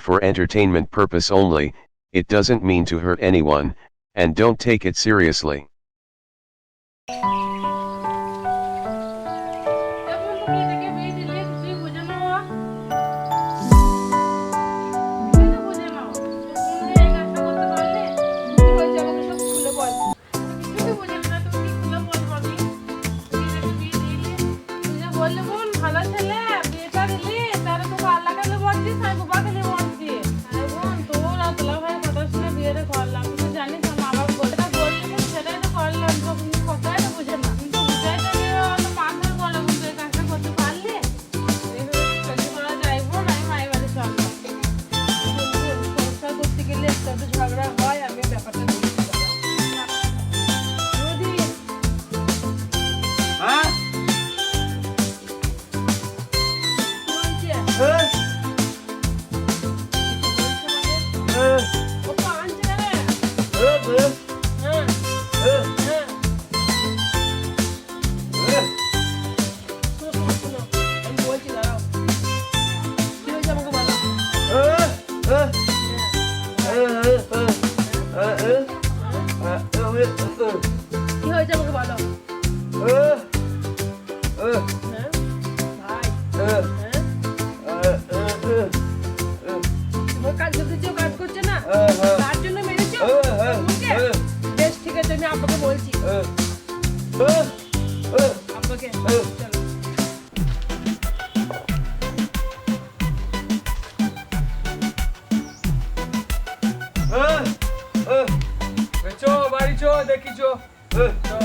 for entertainment purpose only, it doesn't mean to hurt anyone, and don't take it seriously. হ্যাঁ হ্যাঁ চো বাড়ি চো দেখি চো হ্যাঁ চো।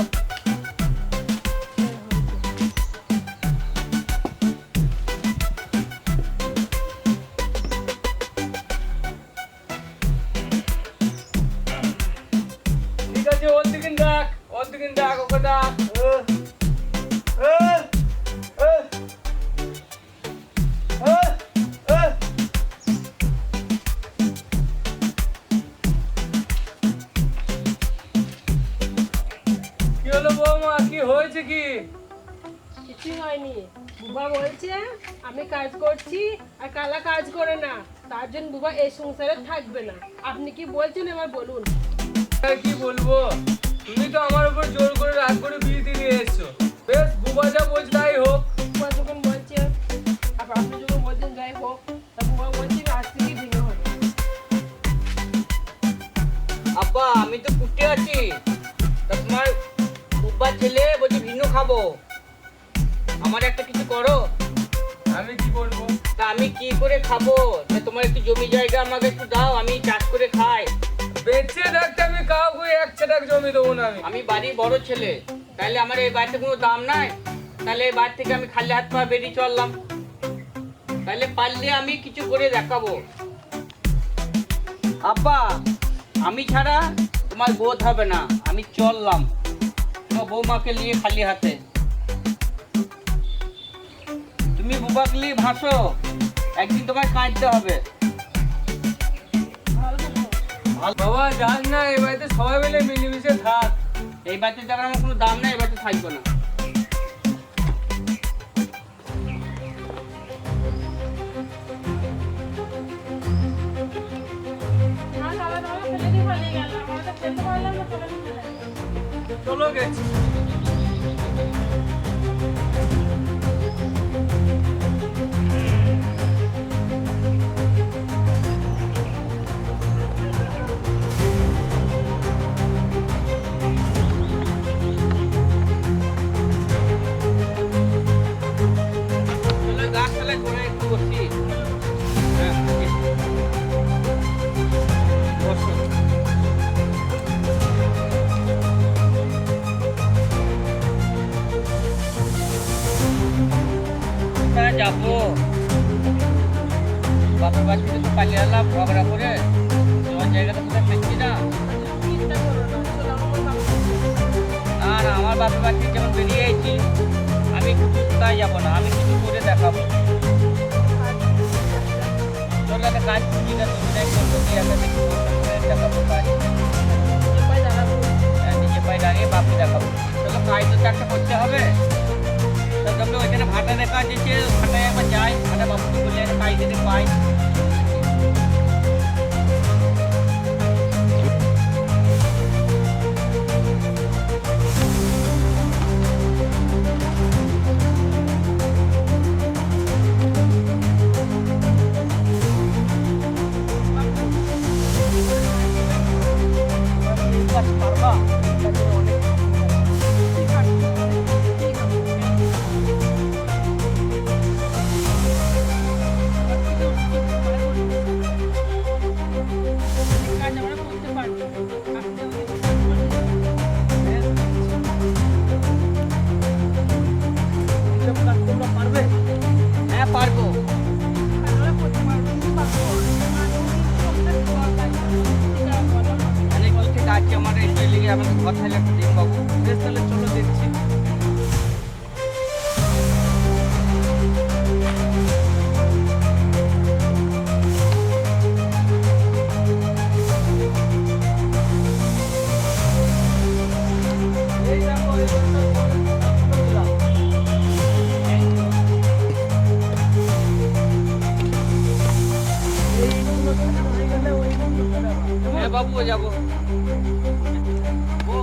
ঠিক আছে ওর দিকে ডাক ওর দিকে ডাক ওকে ডাক হ্যাঁ হ্যাঁ বৌমা কি হয়েছে কি? কিছুই হয়নি। বুবা বলছে আমি কাজ করছি আর কালা কাজ করে না। তার জন্য বুবা এই সংসারে থাকবে না। আপনি কি বলছেন এবার বলুন। আর কি বলব? তুমি তো আমার উপর জোর করে রাগ করে বিয়ে দিয়ে নিয়ে এসছো। বেশ আমি কি বলব? তা আমি কি করে খাব? তা তোমার একটু জমি জায়গা আমাকে একটু দাও আমি চাষ করে খাই। বেঁচে থাকতে আমি কাউকে এক ছাটাক জমি দেবো না আমি। আমি বাড়ির বড় ছেলে তাহলে আমার এই বাড়িতে কোনো দাম নাই? তাহলে এই বাড়ি থেকে আমি খালি হাত পা বেরিয়ে চললাম। তাহলে পারলে আমি কিছু করে দেখাবো। আব্বা আমি ছাড়া তোমার বোধ হবে না আমি চললাম। তোমার বৌমাকে নিয়ে খালি হাতে। তুমি বুবাকে নিয়ে ভাসো। একদিন তোমায় কাঁদতে হবে। বাবা যাস না এই বাড়িতে সবাই মিলে মিলেমিশে থাক। এই বাড়িতে যারা আমার কোনো দাম নাই এই বাড়িতে থাকব না। না তাহলে কোথায় যাব। বাপের বাড়ি থেকে তো পালিয়ে করে। তোমার জায়গাটা কোথায় না না? না না আমার বাপের বাড়ি থেকে আইছি আমি কোথায় যাব না আমি কিছু করে দেখাবো। তোর কাছে কাজ না তুমি নাই করব কি একটা দেখি দেখাবো কাজ। হ্যাঁ, নিজে তো একটা করতে হবে। তা ওইখানে ভাটা দেখা দিচ্ছে ভাটায় একবার যাই ভাটা বাপুকে বলে কাজ দিতে পাই হ্যাঁ বাবু ও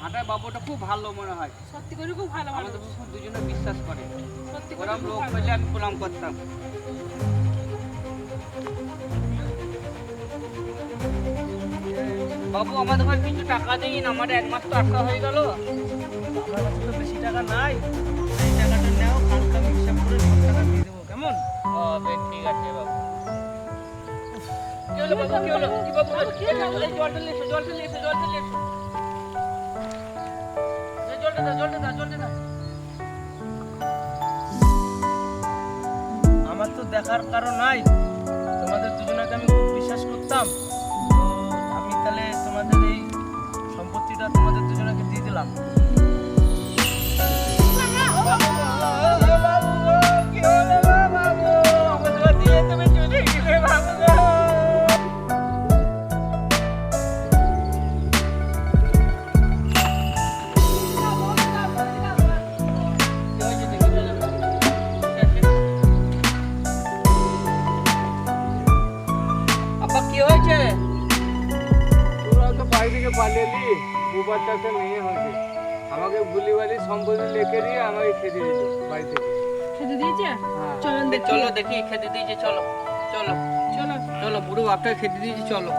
হাঁটার বাবুটা খুব ভালো মনে হয়। সত্যি করে খুব ভালো আমাদের দুজনে বিশ্বাস করে। সত্যি করে লোক। পেলে আমি প্রণাম করতাম। বাবু আমাদের ঘরে কিছু টাকা দিন আমার এক মাস তো আটকা হয়ে গেল। আমার কাছে তো বেশি টাকা নাই। এই টাকাটা নাও কালকে আমি হিসাব করে সব টাকা দিয়ে দেবো কেমন? ঠিক আছে বাবু। আমার তো দেখার কারণ নাই। তোমাদের দুজনকে আমি খুব বিশ্বাস করতাম। তো আমি তাহলে তোমাদের এই সম্পত্তিটা তোমাদের দুজনকে দিয়ে দিলাম। সম্পত্তি লিখে দিয়ে আমাকে খেতে দিত বাড়ি থেকে খেতে দিয়েছে? হ্যাঁ। চলো চলো দেখি খেতে দিয়েছে চলো। চলো চলো। চলো বুড়ো বাপটা খেতে দিয়েছে চলো।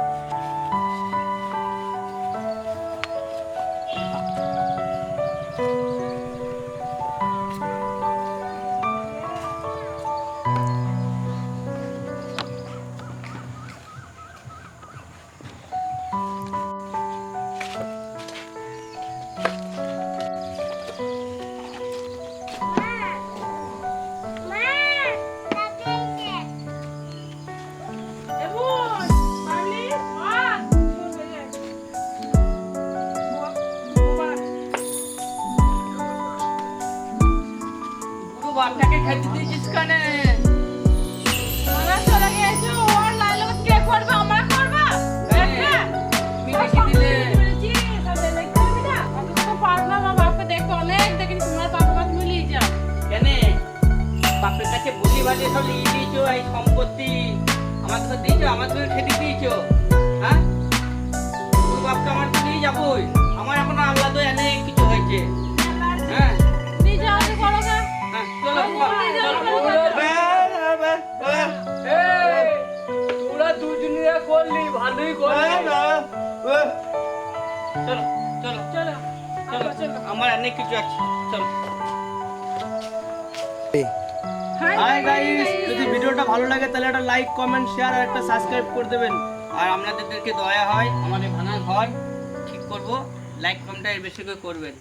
বাপের কাছে বুঝি বাজে সব নিয়ে দিয়েছ এই সম্পত্তি। আমার তো দিয়েছ আমার তো খেতে দিয়েছ। হ্যাঁ? তোর বাপকে আমার তো নিয়ে যাবোই। ভালোই করলি চলো চলো চলো চলো আমার অনেক কিছু আছে। চলো। হাই গাইস যদি ভিডিওটা ভালো লাগে তাহলে একটা লাইক কমেন্ট শেয়ার আর একটা সাবস্ক্রাইব করে দেবেন। আর আপনাদেরকে দয়া হয় আমাদের ভাঙা ঘর ঠিক করব লাইক কমেন্টটা বেশি করে করবেন।